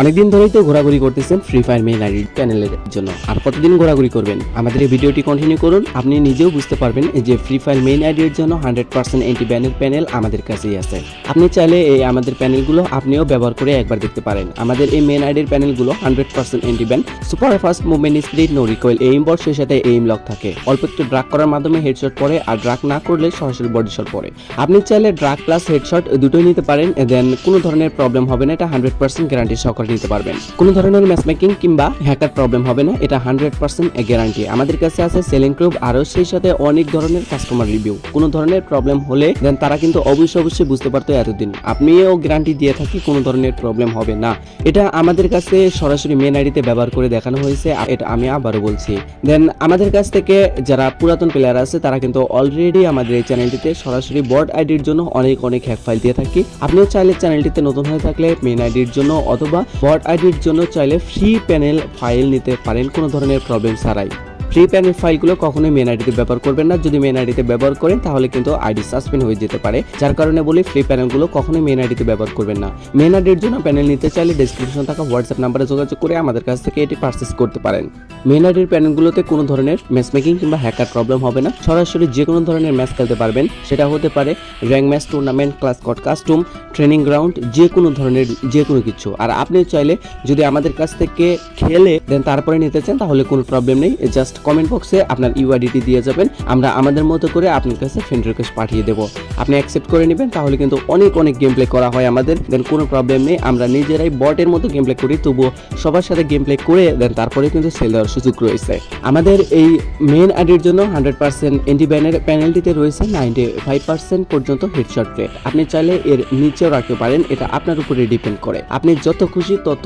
অনেকদিন ধরেই তো ঘোরাঘুরি করতেছেন ফ্রি ফায়ার মেইন আইডি প্যানেলের জন্য। আর কতদিন ঘোরাঘুরি করবেন? আমাদের এই ভিডিওটি কন্টিনিউ করুন। আপনি নিজেও বুঝতে পারবেন যে ফ্রি ফায়ার মেইন আইডির জন্য হান্ড্রেড পার্সেন্ট এন্টি ব্যানের প্যানেল আমাদের কাছেই আছে। আপনি চাইলে এই আমাদের প্যানেলগুলো আপনিও ব্যবহার করে একবার দেখতে পারেন। আমাদের এই মেইন আইডির প্যানেলগুলো hundred percent anti ban super fast movement speed no recoil aim bot সেই সাথে এইম লক থাকে। অল্প একটু ড্রাগ করার মাধ্যমে হেডশট পড়ে আর ড্রাগ না করলে সরাসরি বডি শট পড়ে আপনি চাইলে ড্রাগ প্লাস হেডশট দুটোই নিতে পারেন দেন কোনো ধরনের প্রবলেম হবে না, এটা হান্ড্রেড পার্সেন্ট গ্যারান্টি সহকারে নিতে পারবেন। কোনো ধরনের ম্যাচ মেকিং কিংবা হ্যাকার প্রবলেম হবে না, এটা হান্ড্রেড পার্সেন্ট গ্যারান্টি আমাদের কাছে আছে সেলিং প্রুফ আরও সেই সাথে অনেক ধরনের কাস্টমার রিভিউ কোনো ধরনের প্রবলেম হলে দেন তারা কিন্তু অবশ্যই অবশ্যই বুঝতে পারতো এতদিন। আপনিও গ্যারান্টি দিয়ে থাকি কোনো ধরনের প্রবলেম হবে না। এটা আমাদের কাছে সরাসরি মেন আইডিতে ব্যবহার করে দেখানো হয়েছে এটা আমি আবারও বলছি। দেন আমাদের কাছ থেকে যারা পুরাতন প্লেয়ার আছে, তারা কিন্তু অলরেডি আমাদের এই চ্যানেলটিতে সরাসরি বট আইডির জন্য অনেক অনেক হ্যাক ফাইল দিয়ে থাকি। আপনিও চাইলে চ্যানেলটিতে নতুন হয়ে থাকলে মেন আইডির জন্য অথবা বট আইডির জন্য চাইলে ফ্রি প্যানেল ফাইল নিতে পারেন কোনো ধরনের প্রবলেম ছাড়াই। ফ্রি প্যানেল ফাইলগুলো কখনোই মেন আইডিতে ব্যবহার করবেন না। যদি মেন আইডিতে ব্যবহার করেন, তাহলে কিন্তু আইডি সাসপেন্ড হয়ে যেতে পারে। যার কারণে বলি ফ্রি প্যানেলগুলো কখনোই মেন আইডিতে ব্যবহার করবেন না। মেন আইডির জন্য প্যানেল নিতে চাইলে ডিসক্রিপশন থাকা হোয়াটসঅ্যাপ নাম্বারে যোগাযোগ করে আমাদের কাছ থেকে এটি পারচেস করতে পারেন। মেন আইডির প্যানেলগুলোতে কোনো ধরনের ম্যাচ মেকিং কিংবা হ্যাকার প্রবলেম হবে না। সরাসরি যে কোনো ধরনের ম্যাচ খেলতে পারবেন। সেটা হতে পারে র্যাঙ্ক ম্যাচ টুর্নামেন্ট ক্লাস কট কাস্টম ট্রেনিং গ্রাউন্ড যে কোনো ধরনের, যে কোনো কিছু। আর আপনি চাইলে যদি আমাদের কাছ থেকে খেলে দেন তারপরে নিতে চান, তাহলে কোনো প্রবলেম নেই। জাস্ট কমেন্ট বক্সে আপনার ইউআইডিটি দিয়ে যাবেন। আমরা আমাদের মতো করে আপনার কাছে ফ্রেন্ড রিকোয়েস্ট পাঠিয়ে দেবো। আপনি অ্যাকসেপ্ট করে নেবেন, তাহলে কিন্তু অনেক অনেক গেম প্লে করা হয় আমাদের। দেন কোনো প্রবলেম নেই, আমরা নিজেরাই বটের মতো গেম প্লে করি, তবুও সবার সাথে গেম প্লে করে দেন তারপরে কিন্তু সেল দেওয়ার সুযোগ রয়েছে। আমাদের এই মেন আইডির জন্য হান্ড্রেড পার্সেন্ট এন্টি ব্যানের প্যানেলটিতে রয়েছে নাইনটি ফাইভ পার্সেন্ট পর্যন্ত হেডশট রেট আপনি চাইলে এর নিচেও রাখতে পারেন, এটা আপনার উপরে ডিপেন্ড করে। আপনি যত খুশি তত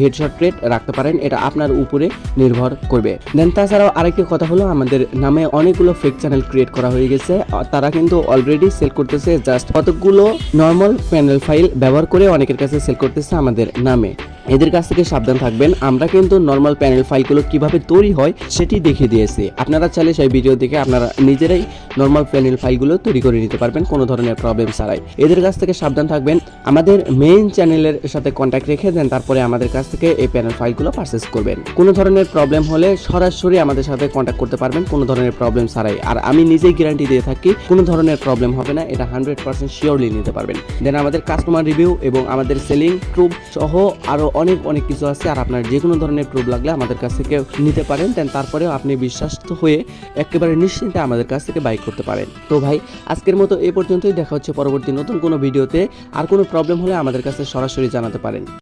হেডশট রেট রাখতে পারেন, এটা আপনার উপরে নির্ভর করবে। দেন তাছাড়াও আরেকটি কথা হলো, আমাদের নামে অনেকগুলো ফেক চ্যানেল ক্রিয়েট করা হয়ে গেছে। তারা কিন্তু অলরেডি সেল করতেছে জাস্ট কতগুলো নর্মাল প্যানেল ফাইল ব্যবহার করে অনেকের কাছে সেল করতেছে আমাদের নামে। এদের কাছ থেকে সাবধান থাকবেন। আমরা কিন্তু নর্মাল প্যানেল ফাইলগুলো কীভাবে তৈরি হয় সেটি দেখিয়ে দিয়েছি। আপনারা চাইলে সেই ভিডিও দেখে আপনারা নিজেরাই নর্মাল প্যানেল ফাইলগুলো তৈরি করে নিতে পারবেন, কোনো ধরনের প্রবলেম ছাড়াই। এদের কাছ থেকে সাবধান থাকবেন। আমাদের মেইন চ্যানেলের সাথে কন্ট্যাক্ট রেখে দেন, তারপরে আমাদের কাছ থেকে এই প্যানেল ফাইলগুলো পারচেস করবেন। কোনো ধরনের প্রবলেম হলে সরাসরি আমাদের সাথে কন্ট্যাক্ট করতে পারবেন, কোনো ধরনের প্রবলেম ছাড়াই। আর আমি নিজেই গ্যারান্টি দিয়ে থাকি, কোনো ধরনের প্রবলেম হবে না, এটা হান্ড্রেড পার্সেন্ট শিওরলি নিতে পারবেন। দেন আমাদের কাস্টমার রিভিউ এবং আমাদের সেলিং প্রুফ সহ আরও অনেক অনেক কিছু আছে আর আপনার যে কোনো ধরনের প্রুফ লাগলে আমাদের কাছ থেকে নিতে পারেন দেন তারপরেও আপনি বিশ্বাস্ত হয়ে একেবারে নিশ্চিন্তে আমাদের কাছ থেকে বাইক করতে পারেন। তো ভাই, আজকের মতো এ পর্যন্তই। দেখা হচ্ছে পরবর্তী নতুন কোনো ভিডিওতে। আর কোনো প্রবলেম হলে আমাদের কাছে সরাসরি জানাতে পারেন।